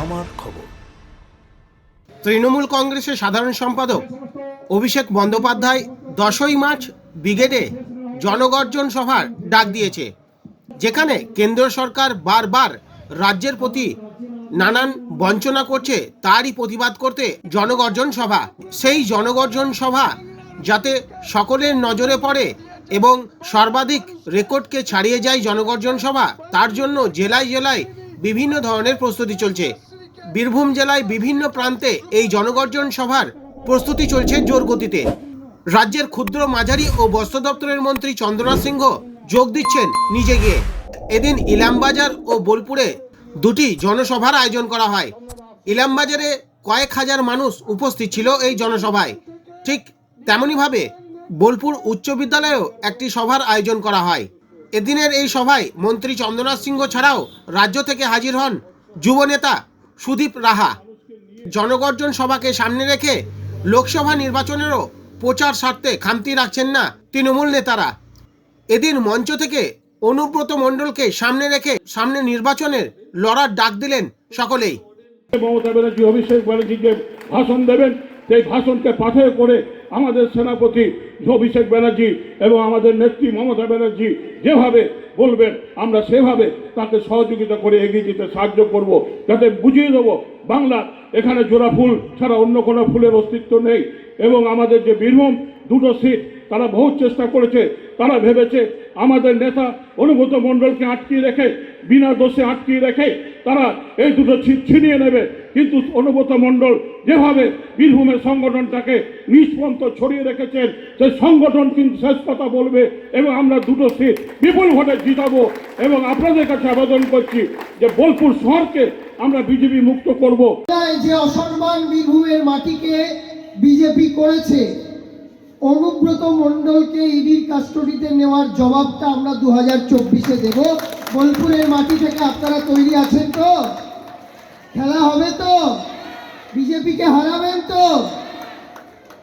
আমার খবর। তৃণমূল কংগ্রেসের সাধারণ সম্পাদক অভিষেক বন্দ্যোপাধ্যায় দশই মার্চ ব্রিগেডে জনগর্জন সভার ডাক দিয়েছে, যেখানে কেন্দ্র সরকার বারবার রাজ্যের প্রতি নানান বঞ্চনা করছে, তারই প্রতিবাদ করতে জনগর্জন সভা। সেই জনগর্জন সভা যাতে সকলের নজরে পড়ে এবং সর্বাধিক রেকর্ডকে ছাড়িয়ে যায় জনগর্জন সভা, তার জন্য জেলায় জেলায় বিভিন্ন ধরনের প্রস্তুতি চলছে। বীরভূম জেলায় বিভিন্ন প্রান্তে এই জনগর্জন সভার প্রস্তুতি চলছে জোর গতিতে। রাজ্যের ক্ষুদ্র মাঝারি ও বস্ত্র দপ্তরের মন্ত্রী চন্দ্রনাথ সিংহ যোগ দিচ্ছেন নিজে গিয়ে। এদিন ইলামবাজার ও বোলপুরে দুটি জনসভার আয়োজন করা হয়। ইলামবাজারে কয়েক হাজার মানুষ উপস্থিত ছিল এই জনসভায়। ঠিক তেমনইভাবে বোলপুর উচ্চ বিদ্যালয়েও একটি সভার আয়োজন করা হয়। এদিনের এই সভায় মন্ত্রী চন্দ্রনাথ সিংহ ছাড়াও রাজ্য থেকে হাজির হন যুবনেতা সুদীপ রাহা। জনগর্জন সভাকে সামনে রেখে লোকসভা নির্বাচনেরও প্রচার স্বার্থে খামতি রাখছেন না তৃণমূল নেতারা। এদিন মঞ্চ থেকে অনুব্রত মণ্ডলকে সামনে রেখে সামনে নির্বাচনের লড়ার ডাক দিলেন সকলেই। মমতা ব্যানার্জি অভিষেক ব্যানার্জি যে ভাষণ দেবেন, সেই ভাষণকে পাথেয় করে আমাদের সেনাপতি অভিষেক ব্যানার্জি এবং আমাদের নেত্রী মমতা ব্যানার্জি যেভাবে বলবেন, আমরা সেভাবে তাকে সহযোগিতা করে এগিয়ে যেতে সাহায্য করব, যাতে বুঝিয়ে দেবো বাংলা এখানে জোড়া ফুল ছাড়া অন্য কোনো ফুলের অস্তিত্ব নেই এবং আমাদের যে বীরভূম, দুটো সিট তারা বহু চেষ্টা করেছে, তারা ভেবেছে আমাদের নেতা অনুগত মণ্ডলকে আটকিয়ে রেখে বিনা দোষে আটকিয়ে রেখে তারা এই দুটো ছিনিয়ে নেবে। কিন্তু অনুগত মণ্ডল যেভাবে বীরভূমের সংগঠনটাকে নিষ্পন্ত ছড়িয়ে রেখেছেন সেই সংগঠন কিন্তু শেষ কথা বলবে এবং আমরা দুটো সিট বিপুল ভোটে জিতাবো এবং আপনাদের কাছে আবেদন করছি যে বোলপুর শহরকে আমরা বিজেপি মুক্ত করব। যে অসম্মান বীরভূমের মাটিকে বিজেপি করেছে অনুব্রত মণ্ডলকে ইডির কাস্টডিতে নেওয়ার জবাবটা আমরা দু হাজার চব্বিশে দেব। বোলপুরের মাটি থেকে আপনারা তৈরি আছেন তো? খেলা হবে তো? বিজেপিকে হারাবেন তো?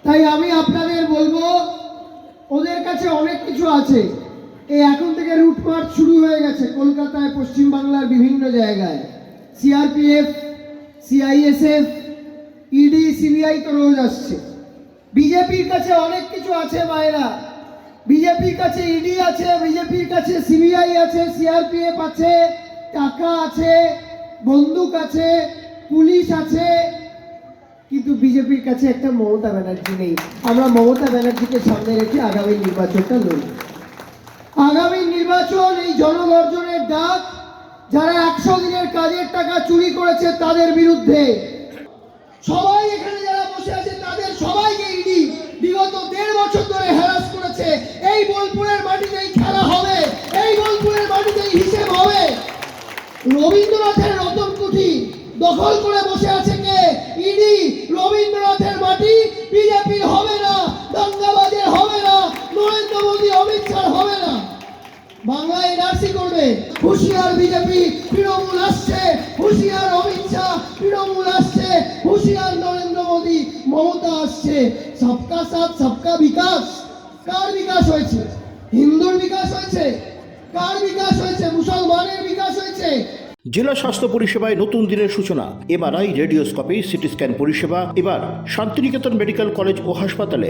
তাই আমি আপনাদের বলব, ওদের কাছে অনেক কিছু আছে। এই এখন থেকে রুট মার্চ শুরু হয়ে গেছে কলকাতায়, পশ্চিমবাংলার বিভিন্ন জায়গায়। সিআরপিএফ সিআইএসএফ ইডি সিবিআই তো রোজ আসছে। বিজেপির কাছে অনেক কিছু আছে মায়েরা। বিজেপির কাছে ইডি আছে, বিজেপির কাছে সিবিআই আছে সিআরপিএফ আছে, টাকা আছে, বন্দুক আছে, পুলিশ আছে। কিন্তু বিজেপির কাছে একটা মমতা ব্যানার্জি নেই। আমরা মমতা ব্যানার্জিকে সামনে রেখে আগামী নির্বাচনটা লড়ব। আগামী নির্বাচন এই জনগর্জনের ডাক। যারা একশো দিনের কাজের টাকা চুরি করেছে তাদের বিরুদ্ধে। সবাই এখানে যারা আছে তাদের সবাইকে ইডি বিগত দেড় বছর ধরে হ্যারাস করেছে। এই বোলপুরের মাটিতেই খেলা হবে। এই বোলপুরের মাটিতেই হিসেব হবে। রবীন্দ্রনাথের রতন কুঠি দখল করে বসে আছে কে? ইডি রবীন্দ্রনাথের মাটি বিজেপির হবে না, দাঙ্গাবাজের হবে না, নরেন্দ্র মোদী, অমিত শাহ হবে না। বাংলায় এনআরসি করবে। হুশিয়ার বিজেপি, তৃণমূল আসছে। হুশিয়ার অমিত শাহ, তৃণমূল আসছে। হুশিয়ার নরেন্দ্র মোদী মমতা আসছে। সবকা সাথ, সবকা বিকাশ। কার বিকাশ হয়েছে? হিন্দুর বিকাশ হয়েছে? কার বিকাশ হয়েছে? মুসলমানের বিকাশ হয়েছে? জেলা স্বাস্থ্য পরিষেবায় নতুন দিনের সূচনা। এমআরআই, রেডিওস্কোপি সিটি স্ক্যান পরিষেবা। এবার শান্তিনিকেতন মেডিকেল কলেজ ও হাসপাতালে।